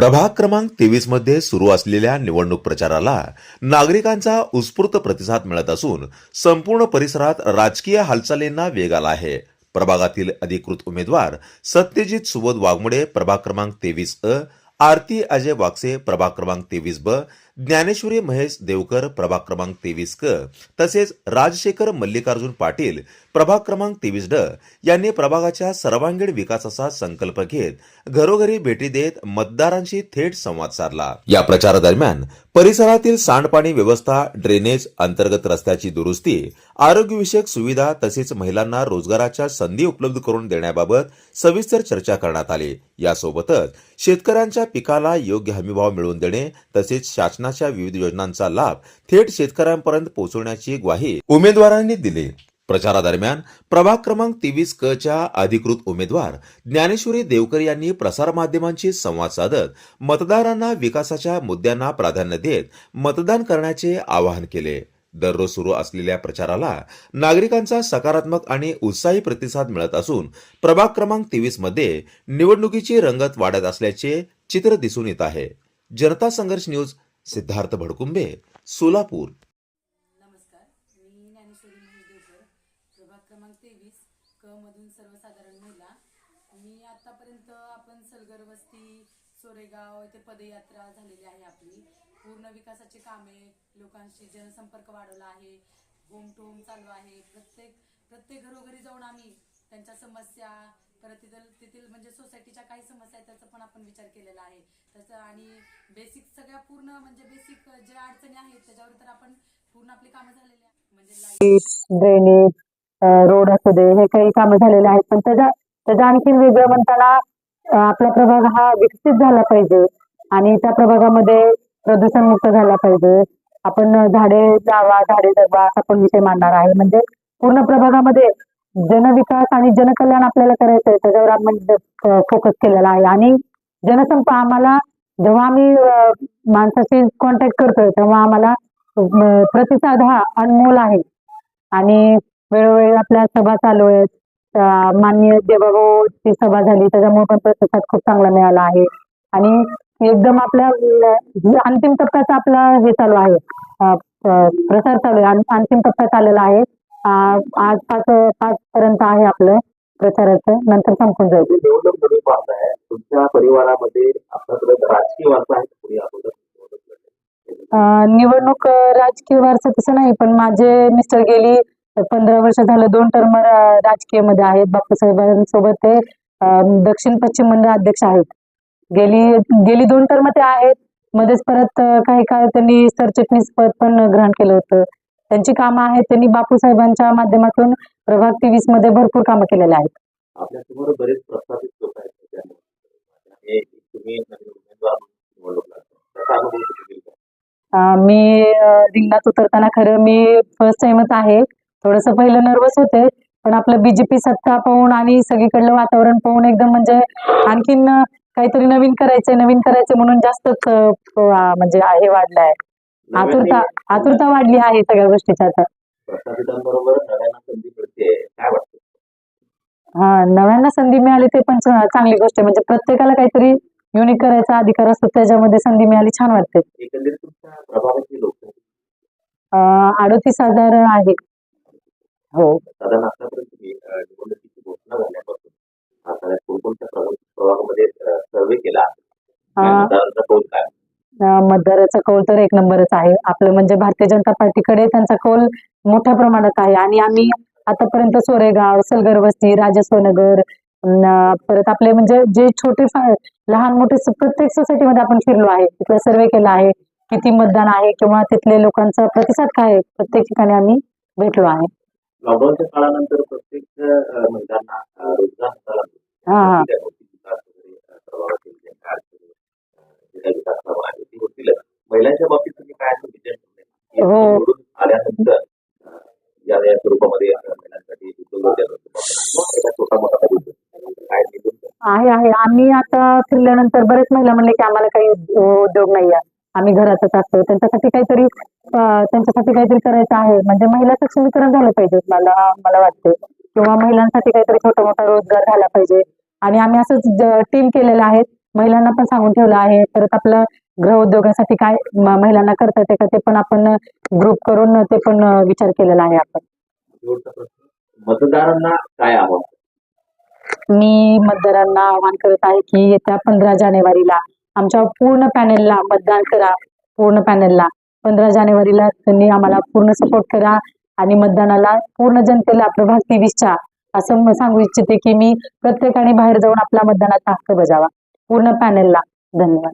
प्रभाग क्रमांक तेवीसमध्ये सुरू असलेल्या निवडणूक प्रचाराला नागरिकांचा उत्स्फूर्त प्रतिसाद मिळत असून संपूर्ण परिसरात राजकीय हालचालींना वेग आला आहे. प्रभागातील अधिकृत उमेदवार सत्यजित सुबोध वाघमोडे प्रभाग क्रमांक तेवीस अ आरती अजय वाक्से प्रभाग क्रमांक तेवीस ब ज्ञानेश्वरी महेश देवकर प्रभाग क्रमांक तेवीस क तसेच राजशेखर मल्लिकार्जुन पाटील प्रभाग क्रमांक तेवीस ड यांनी प्रभागाच्या सर्वांगीण विकासाचा संकल्प घेत घरोघरी भेटी देत मतदारांशी थेट संवाद साधला. या प्रचारादरम्यान परिसरातील सांडपाणी व्यवस्था ड्रेनेज अंतर्गत रस्त्याची दुरुस्ती आरोग्यविषयक सुविधा तसेच महिलांना रोजगाराच्या संधी उपलब्ध करून देण्याबाबत सविस्तर चर्चा करण्यात आली. यासोबतच शेतकऱ्यांच्या पिकाला योग्य हमीभाव मिळवून देणे तसेच शासनाच्या विविध योजनांचा लाभ थेट शेतकऱ्यांपर्यंत पोहोचवण्याची ग्वाही उमेदवारांनी दिली. प्रचारादरम्यान प्रभाग क्रमांक तेवीस क च्या अधिकृत उमेदवार ज्ञानेश्वरी देवकर यांनी प्रसारमाध्यमांशी संवाद साधत मतदारांना विकासाच्या मुद्द्यांना प्राधान्य देत मतदान करण्याचे आवाहन केले. दररोज सुरू असलेल्या प्रचाराला नागरिकांचा सकारात्मक आणि उत्साही प्रतिसाद मिळत असून प्रभाग क्रमांक तेवीसमध्ये निवडणुकीची रंगत वाढत असल्याचे चित्र दिसून येत आहे. जनता संघर्ष न्यूज सिद्धार्थ भडकुंबे सोलापूर. नमस्कार. मी ज्ञानेश्वरी महेश देवकर. प्रभाग क्रमांक तेवीस क मधून सर्वसाधारण महिला. मी आतापर्यंत आपण सलगर वस्ती सोरेगाव इथे पदयात्रा झालेली आहे आपली. पूर्ण विकासाची कामे लोकांशी जनसंपर्क वाढवला आहे. होम टू होम चालू आहे. प्रत्येक प्रत्येक घरोघरी जाऊन आम्ही त्यांच्या समस्या परत तिथं तेथील म्हणजे सोसायटीच्या काही समस्या आहेत त्याचा पण आपण विचार केलेला आहे. त्याचं आणि बेसिक सगळ्या पूर्ण म्हणजे बेसिक ज्या अडचणी आहेत त्याच्यावर तर आपण पूर्ण आपली कामं झालेली आहेत. म्हणजे लाइट ड्रेनेज रोड असू दे हे काही कामं झालेले आहेत. पण त्याच्या त्याच्या आणखीन वेगळं म्हणताना आपला प्रभाग हा विकसित झाला पाहिजे आणि त्या प्रभागामध्ये प्रदूषण मुक्त झाला पाहिजे. आपण झाडे लावा झाडे जगवा असा पण विषय मांडणार आहे. म्हणजे पूर्ण प्रभागामध्ये जनविकास आणि जनकल्याण आपल्याला करायचं आहे. त्याच्यावर आपण फोकस केलेला आहे. आणि जनसंप आम्हाला जेव्हा आम्ही माणसाशी कॉन्टॅक्ट करतोय तेव्हा आम्हाला प्रतिसाद हा अनमोल आहे. आणि वेळोवेळी आपल्या सभा चालू आहेत. माननीय देवाभाऊची सभा झाली. त्याच्यामुळे पण प्रतिसाद खूप चांगला मिळाला आहे. आणि एकदम आपल्या अंतिम टप्प्याचा आपला हे चालू आहे. प्रसार चालू आहे. अंतिम टप्प्यात आलेला आहे. आज पाच पाच पर्यंत आहे आपलं प्रचाराचं. नंतर संपून जाईल. निवडणूक तुमच्या परिवारामध्ये वारसा आहे राजकीय वारसा तसं नाही पण माझे मिस्टर गेली पंधरा वर्ष झालं दोन टर्म राजकीयमध्ये आहेत. बापूसाहेबांसोबत ते दक्षिण पश्चिम मंडळ अध्यक्ष आहेत. गेली गेली दोन टर्म ते आहेत. मध्येच परत काही काळ त्यांनी सरचिटणीस पद पण ग्रहण केलं होतं. त्यांची कामं आहेत. त्यांनी बापूसाहेबांच्या माध्यमातून प्रभाग तेवीसमध्ये भरपूर कामं केलेली आहेत. आपल्यासमोर बरेच प्रस्थापित लोक आहेत. मी रिंगणात उतरताना खरं मी फर्स्ट टाइमच आहे. थोडस पहिलं नर्वस होते पण आपलं बीजेपी सत्ता पाहून आणि सगळीकडलं वातावरण पाहून एकदम म्हणजे आणखीन काहीतरी नवीन करायचंय नवीन करायचंय म्हणून जास्तच म्हणजे हे वाढलंय. आतुरता नव्याने आतुरता वाढली आहे सगळ्या गोष्टीची आता. हा नव्यांना संधी मिळाली ते पण चांगली गोष्ट आहे. म्हणजे प्रत्येकाला काहीतरी युनिक करायचा अधिकार असतो त्याच्यामध्ये संधी मिळाली छान वाटते. अडोतीस हजार आहे. हो. साधारण आतापर्यंत तुम्ही अं, निवडणुकीची घोषणा झाल्यापासून आता कोणकोणत्या प्रभाग- प्रभागामध्ये सर्वे केला आहे? अं, मतदारांचा कौल काय? अं, मतदाराचा कौल तर एक नंबरच आहे. आपलं म्हणजे भारतीय जनता पार्टीकडे त्यांचा कौल मोठ्या प्रमाणात आहे. आणि आम्ही आतापर्यंत सोरेगाव सलगर वस्ती राजस्वनगर अं, परत आपले म्हणजे जे छोटे फा- लहान मोठे स- प्रत्येक सोसायटीमध्ये आपण फिरलो आहे. तिथला सर्वे केला आहे. किती मतदान आहे किंवा तिथले लोकांचा प्रतिसाद काय आहे प्रत्येक ठिकाणी आम्ही भेटलो आहे. लॉकडाऊनच्या काळानंतर प्रत्येक महिलांना रोजगार हाताला. हा महिलांच्या बाबतीत तुम्ही काय असं? की हो. निवडून आल्यानंतर या या स्वरूपामध्ये महिलांसाठी छोटा मोठा काय आहे आहे. आम्ही आता फिरल्यानंतर बरेच महिला म्हणले की आम्हाला काही उद- उद्योग नाही आहे आम्ही घरातच असतो. त्यांच्यासाठी काहीतरी त्यांच्यासाठी काहीतरी करायचं आहे. म्हणजे महिला सक्षमीकरण झालं पाहिजे मला मला वाटते किंवा महिलांसाठी काहीतरी छोटा मोठा रोजगार झाला पाहिजे. आणि आम्ही असंच टीम केलेलं आहे. महिलांना पण सांगून ठेवलं आहे. परत आपलं गृह उद्योगासाठी काय महिलांना करता येते का ते पण आपण ग्रुप करून ते पण विचार केलेला आहे आपण. मतदारांना काय आव्हान? मी मतदारांना आवाहन करत आहे की येत्या पंधरा जानेवारीला आमच्या पूर्ण पॅनेलला मतदान करा. पूर्ण पॅनेलला पंधरा जानेवारीला त्यांनी आम्हाला पूर्ण सपोर्ट करा आणि मतदानाला पूर्ण जनतेला प्रभाग तेवीसच्या असं सांगू इच्छिते की मी प्रत्येकाने बाहेर जाऊन आपला मतदानाचा हक्क बजावा. पूर्ण पॅनेलला धन्यवाद.